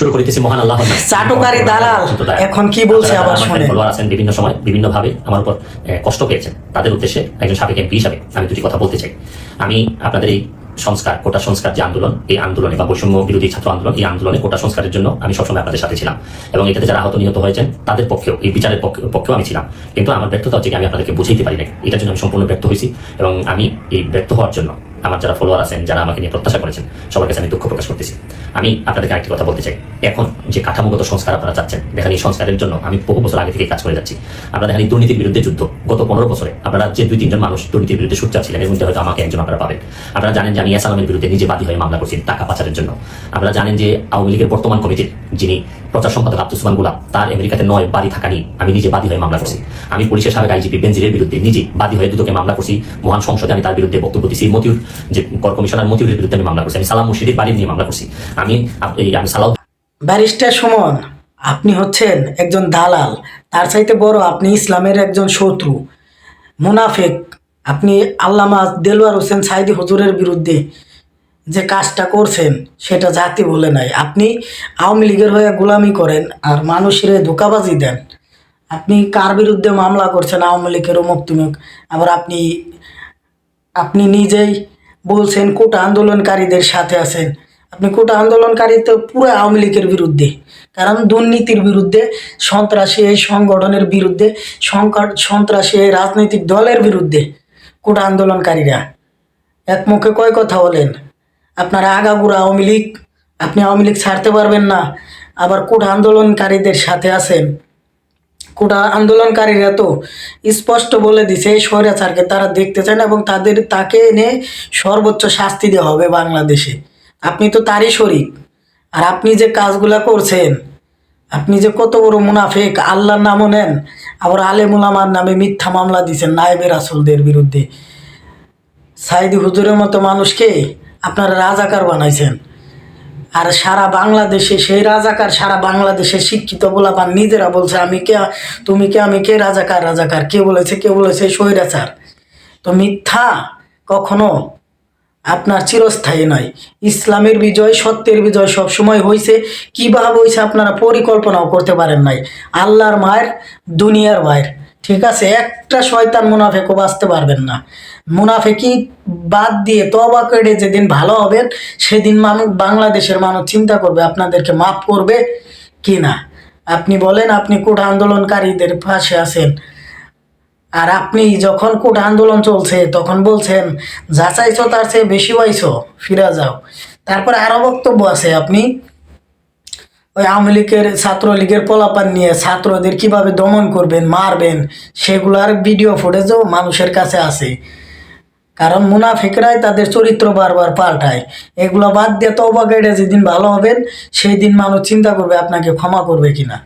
শুরু করিতেছি মহান আল্লাহ চাটুকারী দালাল এখন কি বলছে আবার শুনেন। ফলোয়ার আছেন বিভিন্ন সময় বিভিন্ন ভাবে আমার উপর কষ্ট পেয়েছেন। তাদের উদ্দেশ্যে একজন সাবেক এমপি হিসাবে আমি দুটি কথা বলতে চাই। আমি আপনাদের এই সংস্কার কোটা সংস্কার যে আন্দোলন এই আন্দোলনে বা বৈষম্য বিরোধী ছাত্র আন্দোলন এই আন্দোলনে কোটা সংস্কারের জন্য আমি সবসময় আপনাদের সাথে ছিলাম। এবং এটাতে যারা আহত নিহত হয়েছেন তাদের পক্ষেও এই বিচারের পক্ষে- পক্ষেও আমি ছিলাম। কিন্তু আমার ব্যর্থতা হচ্ছে আমি আপনাদেরকে বুঝাইতে পারি না এটার জন্য আমি সম্পূর্ণ ব্যর্থ হয়েছি এবং আমি এই ব্যর্থ হওয়ার জন্য আমার যারা ফলোয়ার আছেন, যারা আমাকে নিয়ে প্রত্যাশা করেছেন সবার কাছে আমি দুঃখ প্রকাশ করতেছি। আমি আপনাদেরকে আরেকটি কথা বলতে চাই। এখন যে কাঠামোগত সংস্কার আপনারা চাচ্ছেন দেখেন এই সংস্কারের জন্য আমি বহু বছর আগে থেকে কাজ করে যাচ্ছি। আপনারা দেখেন দুর্নীতির বিরুদ্ধে যুদ্ধ। গত পনেরো বছরে আপনারা যে দুই তিনজন মানুষ দুর্নীতির বিরুদ্ধে সুচ্চার ছিলেন মধ্যে হয়তো আমাকে একজন আপনারা পাবেন। আপনারা জানেন যে আমি ইয়াসালামের বিরুদ্ধে নিজে বাদী হয়ে মামলা করছি টাকা পাচারের জন্য। আপনারা জানেন যে আওয়ামী লীগের বর্তমান কমিটির যিনি প্রচার সম্পাদক আব্দুল সুমান গুলাম, তার আমেরিকাতে নয় বাড়ি থাকা নিয়ে আমি নিজে বাদী হয়ে মামলা করছি। আমি পুলিশের সাবেক আইজিপি বেনজিরের বিরুদ্ধে নিজে বাদী হয়ে দুদকে মামলা করছি। মহান সংসদে আমি তার বিরুদ্ধে বক্তব্য দিচ্ছি মতিউর যে কর কমিশনার মতিউরের বিরুদ্ধে আমি মামলা করছি। আমি সালাম মুর্শিদের বাড়ি নিয়ে মামলা করছি। আমি আমি সালাউ ব্যারিস্টার সুমন, আপনি হচ্ছেন একজন দালাল। তার চাইতে বড় আপনি ইসলামের একজন শত্রু। মুনাফেক, আপনি আল্লামা দেলোয়ার হোসেন সাইদি হুজুরের বিরুদ্ধে যে কাজটা করছেন, সেটা জাতি বলে নাই। আপনি আওয়ামী লীগের হয়ে গোলামি করেন আর মানুষের ধোকাবাজি দেন। আপনি কার বিরুদ্ধে মামলা করছেন আওয়ামী লীগের অমুক তুমুক? আবার আপনি আপনি নিজেই বলছেন কোটা আন্দোলনকারীদের সাথে আছেন। আপনি কোটা আন্দোলনকারী তো পুরো আওয়ামী লীগের বিরুদ্ধে। কারণ দুর্নীতির বিরুদ্ধে, সন্ত্রাসী এই সংগঠনের বিরুদ্ধে, সংকট, সন্ত্রাসী এই রাজনৈতিক দলের বিরুদ্ধে কোটা আন্দোলনকারীরা। এক মুখে কয় কথা বলেন? আপনারা আগাগুড়া আওয়ামী লীগ, আপনি আওয়ামী লীগ ছাড়তে পারবেন না। আবার কোটা আন্দোলনকারীদের সাথে আছেন। কোটা আন্দোলনকারীরা তো স্পষ্ট বলে দিছে, এই স্বৈরাচারকে তারা দেখতে চান এবং তাদের, তাকে এনে সর্বোচ্চ শাস্তি দেওয়া হবে বাংলাদেশে। আপনি তো তারই শরিক। আর আপনি যে কাজগুলা করছেন, আপনি যে কত বড় মুনাফেক, আল্লাহর নামও নেন, আবার আলেমুলামার নামে মিথ্যা মামলা দিচ্ছেন নায়েবের আসলদের বিরুদ্ধে। সাইদি হুজুরের মতো মানুষকে আপনারা রাজাকার বানাইছেন। আর সারা বাংলাদেশে, সেই রাজাকার সারা বাংলাদেশে শিক্ষিত গোলাপান নিজেরা বলছে, আমি কে, তুমি কে, আমি কে রাজাকার রাজাকার? কে বলেছে কে বলেছে স্বৈরাচার। তো মিথ্যা কখনো আপনার চিরস্থায়ী নয় ইসলামের বিজয়, সত্যের বিজয় সবসময় হয়েছে কীভাবে হয়েছে আপনারা পরিকল্পনাও করতে পারেন নাই। আল্লাহর মায়ের, দুনিয়ার মায়ের। ঠিক আছে, একটা শয়তান মুনাফেকও বাঁচতে পারবেন না। মুনাফেকি বাদ দিয়ে তবা কেটে যেদিন ভালো হবেন, সেদিন মানুষ বাংলাদেশের মানুষ চিন্তা করবে আপনাদেরকে মাফ করবে কি না আপনি বলেন, আপনি কোটা আন্দোলনকারীদের পাশে আছেন। আর আপনি যখন কোট আন্দোলন চলছে, তখন বলছেন, যা চাইছো তার চেয়ে বেশি পাইছো, ফিরে যাও। তারপরে আরও বক্তব্য আছে, আপনি ওই আওয়ামী লীগের ছাত্রলীগের পোলাপান নিয়ে ছাত্রদের কীভাবে দমন করবেন, মারবেন সেগুলার ভিডিও ফুটেজও মানুষের কাছে আছে। কারণ মুনাফিকরাই তাদের চরিত্র বারবার পাল্টায়। এগুলো বাদ দিয়ে তবা গেড়ে যেদিন ভালো হবেন সেই দিন মানুষ চিন্তা করবে আপনাকে ক্ষমা করবে কিনা।